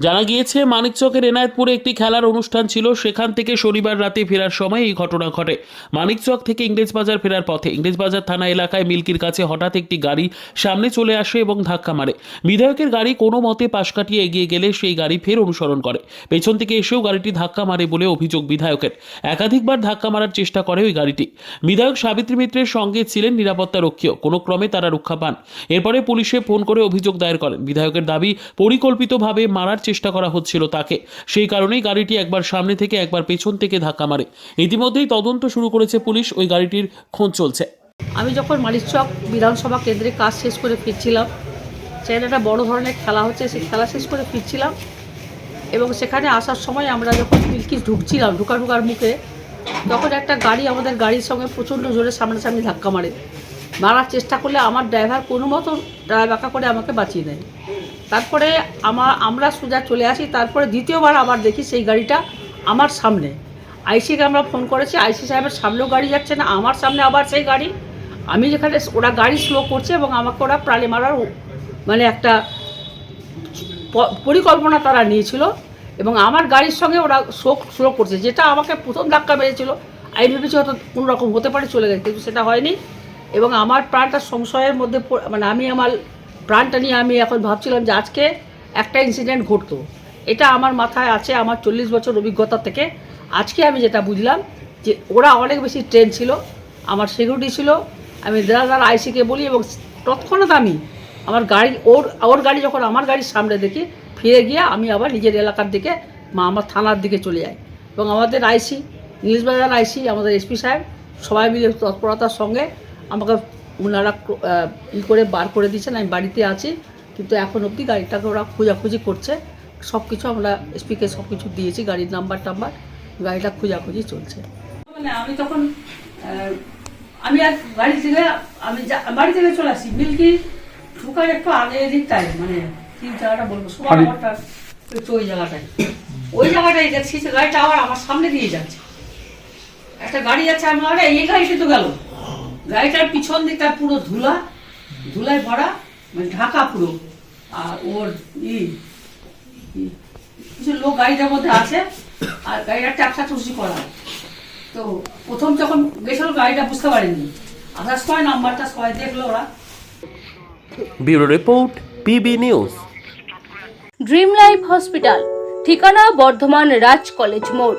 জানা গিয়েছে, মানিকচকের এনায়েতপুরে একটি খেলার অনুষ্ঠান ছিল। সেখান থেকে শনিবার রাতে ফেরার সময় এই ঘটনা ঘটে। মানিকচক থেকে ইংরেজবাজার ফেরার পথে ইংরেজবাজার থানা এলাকায় মিল্কির কাছে হঠাৎ একটি গাড়ি সামনে চলে আসে এবং ধাক্কা মারে। বিধায়কের গাড়ি কোনো মতে পাশ কাটিয়ে এগিয়ে গেলে সেই গাড়ি ফের অনুসরণ করে। পেছন থেকে এসেও গাড়িটি ধাক্কা মারে বলে অভিযোগ বিধায়কের। একাধিকবার ধাক্কা মারার চেষ্টা করে ওই গাড়িটি। বিধায়ক সাবিত্রী মিত্রের সঙ্গে ছিলেন নিরাপত্তা রক্ষীও কোনো ক্রমে তারা রক্ষা পান। এরপরে পুলিশে ফোন করে অভিযোগ দায়ের করেন। বিধায়কের দাবি, পরিকল্পিতভাবে মারার চেষ্টা করা হচ্ছিল তাকে। সেই কারণেই গাড়িটি একবার সামনে থেকে একবার পেছন থেকে ধাক্কা মারে। ইতিমধ্যেই তদন্ত শুরু করেছে পুলিশ, ওই গাড়িটির খোঁজ চলছে। আমি যখন মালিকচক বিধানসভা কেন্দ্রে কাজ শেষ করে ফিরছিলাম, সেখানে একটা বড় ধরনের খেলা হচ্ছে, সেই খেলা শেষ করে ফিরছিলাম এবং সেখানে আসার সময় আমরা যখন পিলকি ঢুকছিলাম ঢুকা ঢুকার মুখে, তখন একটা গাড়ি আমাদের গাড়ির সঙ্গে প্রচণ্ড জোরে সামনাসামনি ধাক্কা মারে। মারার চেষ্টা করলে আমার ড্রাইভার কোনো মতো ড্রাইভাকা করে আমাকে বাঁচিয়ে দেয়। তারপরে আমার, আমরা সোজা চলে আসি, তারপরে দ্বিতীয়বার আবার দেখি সেই গাড়িটা আমার সামনে। আইসিকে আমরা ফোন করেছি, আইসি সাহেবের সামনেও গাড়ি যাচ্ছে না, আমার সামনে আবার সেই গাড়ি। আমি যেখানে, ওরা গাড়ি স্লো করছে এবং আমাকে ওরা প্রাণে মারার মানে একটা পরিকল্পনা তারা নিয়েছিল এবং আমার গাড়ির সঙ্গে ওরা স্লো স্লো করছে, যেটা আমাকে প্রথম ধাক্কা মেরেছিল। আমি ভেবেছি হয়তো কোনো রকম হতে পারে, চলে গেছে, কিন্তু সেটা হয়নি। এবং আমার প্রাণটা সংশয়ের মধ্যে মানে আমি আমার প্রাণটা নিয়ে আমি এখন ভাবছিলাম যে আজকে একটা ইনসিডেন্ট ঘটতো। এটা আমার মাথায় আছে, আমার চল্লিশ বছর অভিজ্ঞতা থেকে। আজকে আমি যেটা বুঝলাম যে ওরা অনেক বেশি ট্রেন ছিল, আমার সিকিউরিটি ছিল, আমি দাদা দাদা আইসিকে বলি এবং তৎক্ষণাৎ আমি আমার গাড়ি, ওর ওর গাড়ি যখন আমার গাড়ির সামনে দেখি, ফিরে গিয়ে আমি আবার নিজের এলাকার দিকে মা আমার থানার দিকে চলে যাই। এবং আমাদের আইসি নীলবাজার আইসি আমাদের এসপি সাহেব, সবাই মিলে তৎপরতার সঙ্গে আমাকে ওনারা ই করে বার করে দিয়েছেন আমি বাড়িতে আছি কিন্তু এখন অবধি গাড়িটাকে ওরা খোঁজাখুঁজি করছে। সব কিছু আমরা এসপিকে সব কিছু দিয়েছি গাড়ির নাম্বার টাম্বার গাড়িটা খোঁজাখুঁজি চলছে। মানে আমি তখন আমি আর বাড়ি থেকে আমি যা- বাড়ি থেকে চলে আসি মিল্কি ঢুকার একটু আগে দিকটাই মানে কি জায়গাটা বলব সবার আমারটা একটু ওই জায়গাটায়। ওই জায়গাটায় দেখছি যে গাড়িটা আবার আমার সামনে দিয়ে যাচ্ছে। একটা গাড়ি যাচ্ছে আমি আরে এই গাড়িটা তো গেল। গাড়িটার পিছন দিকটা পুরো ধুলা ধুলায় ভরা মানে ঢাকা পুরো। আর ওর ই কিছু লোক গাড়িটার মধ্যে আছে আর গাড়িটা ট্যাপসা টুসি করা। তো প্রথম যখন গেছিল গাড়িটা বুঝতে পারিনি। আসার সময় নাম্বারটা সবাই দেখল ওরা। Bureau report PB news. Dream life hospital ঠিকানা বর্ধমান রাজ কলেজ মোড়।